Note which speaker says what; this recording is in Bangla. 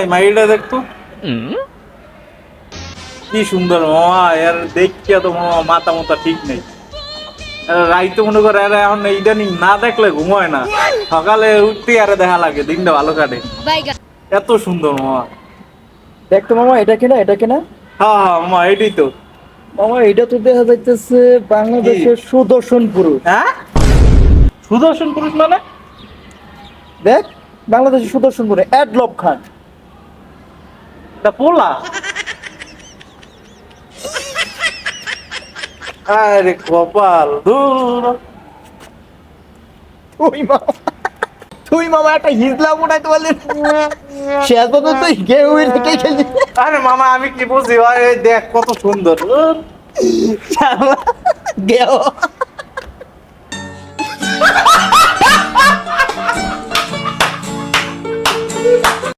Speaker 1: এই মাইটা দেখতো কি সুন্দর মামা এর দেখিয়া তো মামা মাথা মাথা ঠিক নেই। রাইতে মনে করে এখন ইদানিং না দেখলে ঘুমায় না। সকালে উঠতে আরে দেখা লাগে দিনটা ভালো কাটে। এত সুন্দর মামা।
Speaker 2: দেখতো মামা এটা কিনা এটা কিনা?
Speaker 1: হ্যাঁ হ্যাঁ মামা এটাই তো।
Speaker 2: মামা এটা তো দেখা যাইতেছে বাংলাদেশের সুদর্শন পুরুষ।
Speaker 1: হ্যাঁ? সুদর্শন পুরুষ মানে?
Speaker 2: দেখ বাংলাদেশের সুদর্শন পুরুষ অ্যাডলব খান।
Speaker 1: এটা পোলা আরে কপাল দূর
Speaker 2: তুই মামা তুই মামা একটা হিজলা মোটাইতে পারলি শেষ পর্যন্ত গেউ রেখে খেলি।
Speaker 1: আরে মামা আমি কি বুঝি? ভাই দেখ কত সুন্দর।
Speaker 2: গেও।